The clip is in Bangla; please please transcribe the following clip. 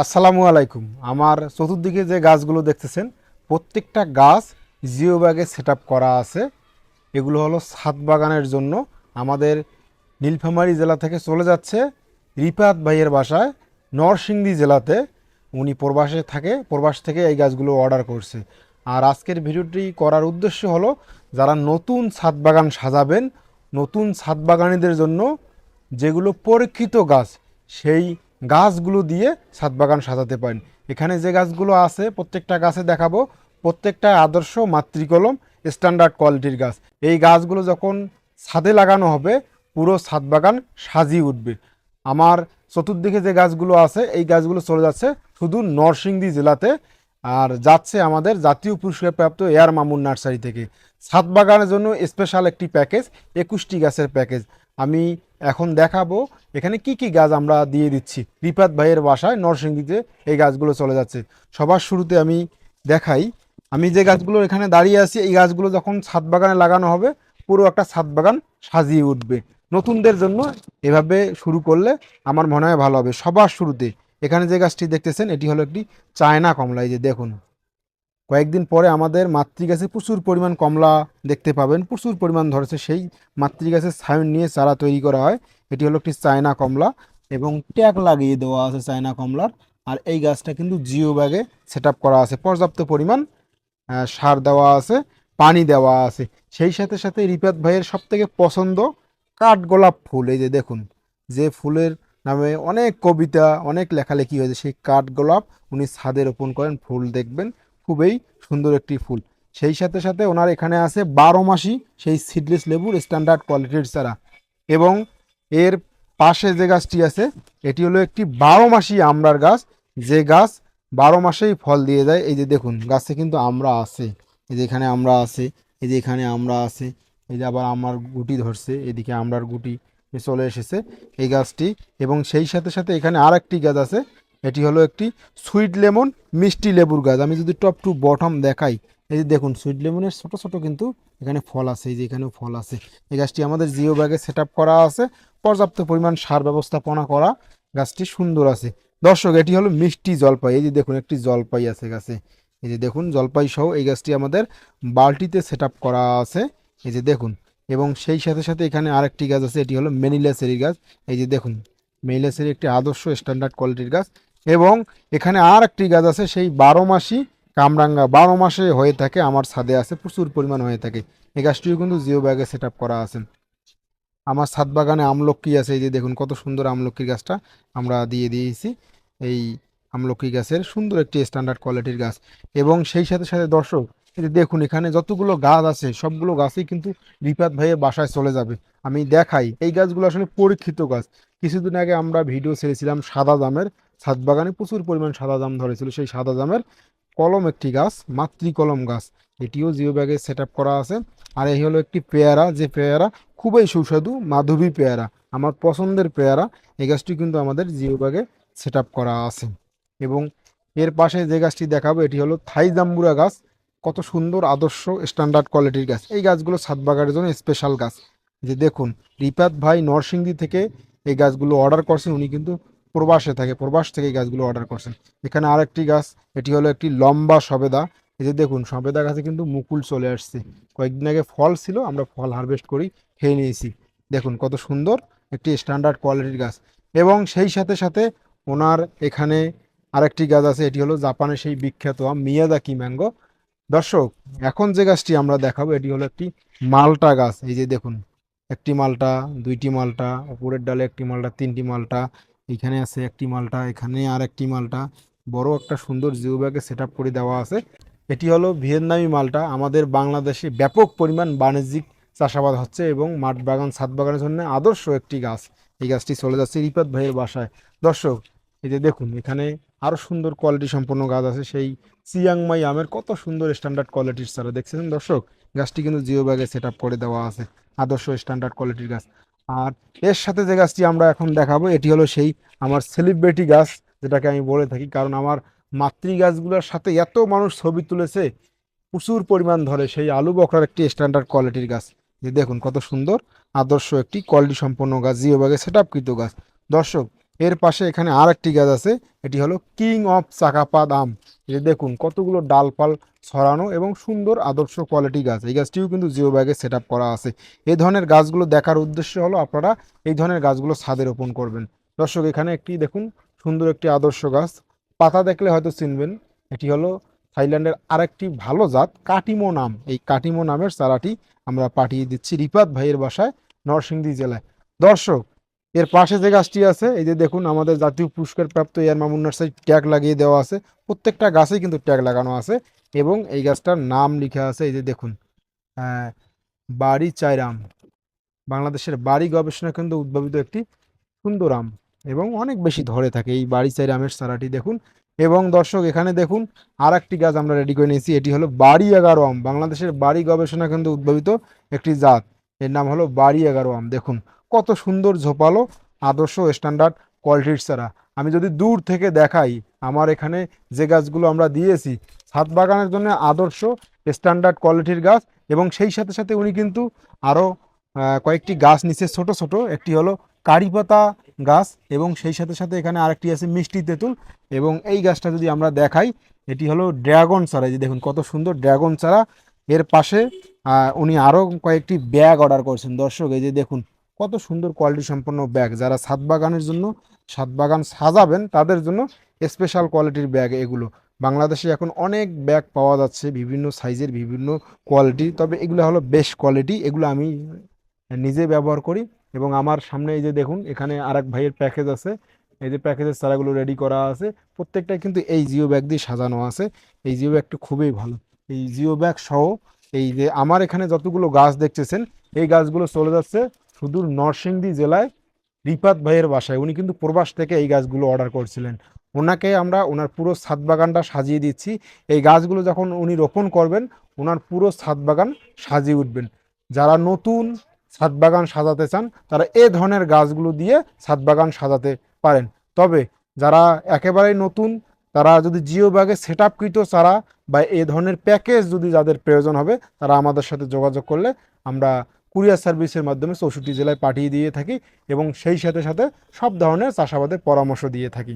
আসসালামু আলাইকুম। আমার চতুর্দিকে যে গাছগুলো দেখতেছেন, প্রত্যেকটা গাছ জিও ব্যাগে সেট করা আছে। এগুলো হলো ছাদ বাগানের জন্য। আমাদের নীলফামারী জেলা থেকে চলে যাচ্ছে রিপাত ভাইয়ের বাসায়, নরসিংদী জেলাতে। উনি প্রবাসে থাকে, প্রবাস থেকে এই গাছগুলো অর্ডার করছে। আর আজকের ভিডিওটি করার উদ্দেশ্য হলো, যারা নতুন ছাদ বাগান সাজাবেন, নতুন ছাদ বাগানীদের জন্য যেগুলো পরীক্ষিত গাছ, সেই গাছগুলো দিয়ে ছাদ বাগান সাজাতে পারেন। এখানে যে গাছগুলো আছে, প্রত্যেকটা গাছে দেখাবো। প্রত্যেকটা আদর্শ মাতৃকলম স্ট্যান্ডার্ড কোয়ালিটির গাছ। এই গাছগুলো যখন ছাদে লাগানো হবে, পুরো ছাদ বাগান সাজিয়ে উঠবে। আমার চতুর্দিকে যে গাছগুলো আছে, এই গাছগুলো চলে যাচ্ছে শুধু নরসিংদী জেলাতে আর যাচ্ছে আমাদের জাতীয় পুরস্কারপ্রাপ্ত এয়ার মামুন নার্সারি থেকে। ছাদ বাগানের জন্য স্পেশাল একটি প্যাকেজ একুশটি গাছের প্যাকেজ আমি এখন দেখাবো এখানে কি কি গাছ আমরা দিয়ে দিচ্ছি। রিপাত ভাইয়ের বাসায় নরসিংদীতে এই গাছগুলো চলে যাচ্ছে। সবার শুরুতে আমি দেখাই। আমি যে গাছগুলো এখানে দাঁড়িয়ে আছি, এই গাছগুলো যখন ছাদ বাগানে লাগানো হবে, পুরো একটা ছাদ বাগান সাজিয়ে উঠবে। নতুনদের জন্য এভাবে শুরু করলে আমার মনে হয় ভালো হবে। সবার শুরুতে এখানে যে গাছটি দেখতেছেন, এটি হলো একটি চায়না কমলা, এই যে দেখুন। কয়েকদিন পরে আমাদের মাতৃগাছে প্রচুর পরিমাণ কমলা দেখতে পাবেন, প্রচুর পরিমাণ ধরেছে সেই মাতৃগাছের ছায়ন নিয়ে চারা তৈরি করা হয়। এটি হলো একটি চায়না কমলা এবং ট্যাগ লাগিয়ে দেওয়া আছে চায়না কমলার। আর এই গাছটা কিন্তু জিও ব্যাগে সেট করা আছে। পর্যাপ্ত পরিমাণ সার দেওয়া আছে, পানি দেওয়া আছে। সেই সাথে সাথে রিপাত ভাইয়ের সব থেকে পছন্দ কাঠগোলাপ ফুল। এই যে দেখুন, যে ফুলের নামে অনেক কবিতা, অনেক লেখালেখি হয়েছে। সেই কাঠগোলাপ উনি ছাদে রোপণ করেন, ফুল দেখবেন। খুবই সুন্দর একটি ফুল। সেই সাথে সাথে ওনার এখানে আছে বারো মাসি, সেই সিডলেস লেবুর স্ট্যান্ডার্ড কোয়ালিটির চারা। এবং এর পাশে যে গাছটি আছে, এটি হলো একটি বারো মাসি আমড়ার গাছ। যে গাছ বারো মাসেই ফল দিয়ে যায় এই যে দেখুন, গাছে কিন্তু আমরা আছে। এই যে এখানে আমরা আছে, এই যে এখানে আমরা আছে, এই যে আবার আমার গুটি ধরছে, এদিকে আমরার গুটি চলে এসেছে এই গাছটি। এবং সেই সাথে সাথে এখানে আর একটি গাছ আছে এটি হলো একটি সুইট লেমন মিষ্টি লেবুর গাছ। আমি যদি টপ টু বটম দেখাই, এই যে দেখুন সুইট লেমনের ছোট ছোট কিন্তু এখানে ফল আছে, এই যে এখানেও ফল আছে। এই গাছটি আমাদের জিও ব্যাগে সেট করা আছে। পর্যাপ্ত পরিমাণ সার ব্যবস্থাপনা করা গাছটি সুন্দর আছে। দর্শক, এটি হলো মিষ্টি জলপাই। এই যে দেখুন, একটি জলপাই আছে গাছে। এই যে দেখুন, জলপাই সহ এই গাছটি আমাদের বালতিতে সেট করা আছে। এই যে দেখুন, এবং সেই সাথে সাথে এখানে আরেকটি গাছ আছে, এটি হলো মেনিলা গাছ। এই যে দেখুন মেনিলা সেরি একটি আদর্শ স্ট্যান্ডার্ড কোয়ালিটির গাছ। এবং এখানে আর একটি গাছ আছে, সেই বারো মাসি কামরাঙ্গা। বারো মাসে হয়ে থাকে, আমার ছাদে আছে, প্রচুর পরিমাণ হয়ে থাকে। এই গাছটিও কিন্তু জিও ব্যাগে সেট করা আছে। আমার ছাদ বাগানে আমলকি আছে, এই যে দেখুন কত সুন্দর আমলকির গাছটা আমরা দিয়ে দিয়েছি। এই আমলকি গাছের সুন্দর একটি স্ট্যান্ডার্ড কোয়ালিটির গাছ। এবং সেই সাথে সাথে দর্শক দেখুন এখানে যতগুলো গাছ আছে, সবগুলো গাছই কিন্তু রিপাত ভাইয়ের বাসায় চলে যাবে। আমি দেখাই, এই গাছগুলো আসলে পরীক্ষিত গাছ। কিছুদিন আগে আমরা ভিডিও ছেড়েছিলাম সাদা জামের ছাদ বাগানে প্রচুর পরিমাণ সাদা জাম ধরেছিল। সেই সাদা জামের কলম একটি গাছ মাতৃ কলম গাছ। এটিও জিও ব্যাগে সেট করা আছে। আর এই হলো একটি পেয়ারা। যে পেয়ারা খুবই সুস্বাদু, মাধবী পেয়ারা, আমার পছন্দের পেয়ারা। এই গাছটি কিন্তু আমাদের জিও ব্যাগে সেট করা আছে। এবং এর পাশে যে গাছটি দেখাবো, এটি হলো থাই জাম্বুরা গাছ। কত সুন্দর, আদর্শ, স্ট্যান্ডার্ড কোয়ালিটির গাছ। এই গাছগুলো ছাদ বাগানের জন্য স্পেশাল গাছ। যে দেখুন, রিপাত ভাই নরসিংদী থেকে এই গাছগুলো অর্ডার করছেন, উনি কিন্তু প্রবাসে থাকে, প্রবাস থেকে গাছগুলো অর্ডার করছেন। এখানে আরেকটি গাছ, এটি হলো একটি লম্বা সবেদা। এই যে দেখুন, সবেদা গাছে কিন্তু মুকুল চলে আসছে। কয়েকদিন আগে ফল ছিল, আমরা ফল হারভেস্ট করি, খেয়ে নিয়েছি। দেখুন কত সুন্দর একটি স্ট্যান্ডার্ড কোয়ালিটির গাছ। এবং সেই সাথে সাথে ওনার এখানে আরেকটি গাছ আছে, এটি হলো জাপানের সেই বিখ্যাত মিয়াদাকি ম্যাঙ্গো। দর্শক, এখন যে গাছটি আমরা দেখাবো, এটি হলো একটি মালটা গাছ। এই যে দেখুন, একটি মালটা, দুইটি মালটা, উপরের ডালে একটি মালটা, তিনটি মালটা এখানে আছে একটি মালটা, এখানে আর একটি মালটা। বড় একটা সুন্দর জিও ব্যাগে সেট করে দেওয়া আছে। এটি হলো ভিয়েতনামি মালটা। আমাদের বাংলাদেশে ব্যাপক পরিমাণ বাণিজ্যিক চাষাবাদ হচ্ছে এবং মাঠ বাগান, ছাদ বাগানের জন্য আদর্শ একটি গাছ। এই গাছটি চলে যাচ্ছে রিপাত ভাইয়ের বাসায়। দর্শক, এই যে দেখুন, এখানে আরও সুন্দর কোয়ালিটি সম্পন্ন গাছ আছে। সেই চিয়াংমাই আমের কত সুন্দর স্ট্যান্ডার্ড কোয়ালিটির চারা। দেখছেন দর্শক, গাছটি কিন্তু জিও ব্যাগে সেট করে দেওয়া আছে। আদর্শ স্ট্যান্ডার্ড কোয়ালিটির গাছ। আর এর সাথে যে গাছটি আমরা এখন দেখাবো, এটি হলো সেই আমার সেলিব্রিটি গাছ, যেটাকে আমি বলে থাকি। কারণ আমার মাতৃ গাছগুলোর সাথে এত মানুষ ছবি তুলেছে, প্রচুর পরিমাণ ধরে সেই আলু বকরার একটি স্ট্যান্ডার্ড কোয়ালিটির গাছ। যে দেখুন কত সুন্দর, আদর্শ একটি কোয়ালিটি সম্পন্ন গাছ জিও ব্যাগে সেট আপকৃত গাছ। দর্শক এর পাশে এখানে আর একটি গাছ আছে, এটি হলো কিং অফ চাকাপাত আম যে দেখুন, কতগুলো ডালপাল ছড়ানো এবং সুন্দর আদর্শ কোয়ালিটি গাছ। এই গাছটিও কিন্তু জিও ব্যাগে সেট করা আছে। এই ধরনের গাছগুলো দেখার উদ্দেশ্য হলো আপনারা এই ধরনের গাছগুলো ছাদে রোপণ করবেন। দর্শক, এখানে একটি দেখুন, সুন্দর একটি আদর্শ গাছ। পাতা দেখলে হয়তো চিনবেন, এটি হলো থাইল্যান্ডের আরেকটি ভালো জাত, কাটিমো নাম। এই কাটিমো নামের চারাটি আমরা পাঠিয়ে দিচ্ছি রিপাত ভাইয়ের বাসায়, নরসিংদী জেলায়। দর্শক এর পাশে যে গাছটি আছে, এই যে দেখুন আমাদের জাতীয় পুরস্কার প্রাপ্ত এয়ার মামুন নার্সারি ট্যাগ লাগিয়ে দেওয়া আছে। প্রত্যেকটা গাছেই কিন্তু ট্যাগ লাগানো আছে এবং এই গাছটার নাম লেখা আছে, এই যে দেখুন বাড়ি চাইরাম বাংলাদেশের বাড়ি গবেষণা কেন্দ্র উদ্ভাবিত একটি সুন্দর আম এবং অনেক বেশি ধরে থাকে এই বাড়ি চাইরামের সারাটি দেখুন। এবং দর্শক, এখানে দেখুন আর একটি গাছ আমরা রেডি করে নিয়েছি, এটি হলো বাড়ি এগারো আম। বাংলাদেশের বাড়ি গবেষণা কেন্দ্র উদ্ভাবিত একটি জাত, এর নাম হলো বাড়ি এগারো আম, দেখুন। কত সুন্দর ঝোপালো আদর্শ স্ট্যান্ডার্ড কোয়ালিটির চারা আমি যদি দূর থেকে দেখাই আমার এখানে যে গাছগুলো আমরা দিয়েছি, ছাদ বাগানের জন্য আদর্শ স্ট্যান্ডার্ড কোয়ালিটির গাছ এবং সেই সাথে সাথে উনি কিন্তু আরও কয়েকটি গাছ নিচে ছোট ছোট, একটি হলো কারিপাতা গাছ এবং সেই সাথে সাথে এখানে আরেকটি আছে মিষ্টি তেঁতুল এবং এই গাছটা যদি আমরা দেখাই, এটি হলো ড্রাগন চারা। যে দেখুন কত সুন্দর ড্রাগন চারা। এর পাশে উনি আরও কয়েকটি ব্যাগ অর্ডার করছেন। দর্শক, এই যে দেখুন কত সুন্দর কোয়ালিটি সম্পন্ন ব্যাগ যারা ছাদ বাগানের জন্য, ছাদ বাগান সাজাবেন, তাদের জন্য স্পেশাল কোয়ালিটির ব্যাগ এগুলো। বাংলাদেশে এখন অনেক ব্যাগ পাওয়া যাচ্ছে, বিভিন্ন সাইজের বিভিন্ন কোয়ালিটি তবে এগুলো হলো বেস্ট কোয়ালিটি এগুলো আমি নিজে ব্যবহার করি। এবং আমার সামনে এই যে দেখুন, এখানে আরেক ভাইয়ের প্যাকেজ আছে। এই যে প্যাকেজের চারাগুলো রেডি করা আছে। প্রত্যেকটাই কিন্তু এই জিও ব্যাগ দিয়ে সাজানো আছে। এই জিও ব্যাগটা খুবই ভালো। এই জিও ব্যাগ সহ এই যে আমার এখানে যতগুলো গাছ দেখতেছেন, এই গাছগুলো চলে যাচ্ছে সুদূর নরসিংদী জেলায় রিপাত ভাইয়ের বাসায়। উনি কিন্তু প্রবাস থেকে এই গাছগুলো অর্ডার করছিলেন। ওনাকে আমরা ওনার পুরো ছাদ বাগানটা সাজিয়ে দিচ্ছি। এই গাছগুলো যখন উনি রোপণ করবেন, ওনার পুরো ছাদ বাগান সাজিয়ে উঠবেন। যারা নতুন ছাদ বাগান সাজাতে চান, তারা এ ধরনের গাছগুলো দিয়ে ছাদ বাগান সাজাতে পারেন। তবে যারা একেবারেই নতুন, তারা যদি জিও ব্যাগে সেট আপকৃত চারা বা এ ধরনের প্যাকেজ যদি যাদের প্রয়োজন হবে, তারা আমাদের সাথে যোগাযোগ করলে আমরা কুরিয়ার সার্ভিসের মাধ্যমে চৌষট্টি জেলায় পাঠিয়ে দিয়ে থাকি এবং সেই সাথে সাথে সব ধরনের চাষাবাদের পরামর্শ দিয়ে থাকি।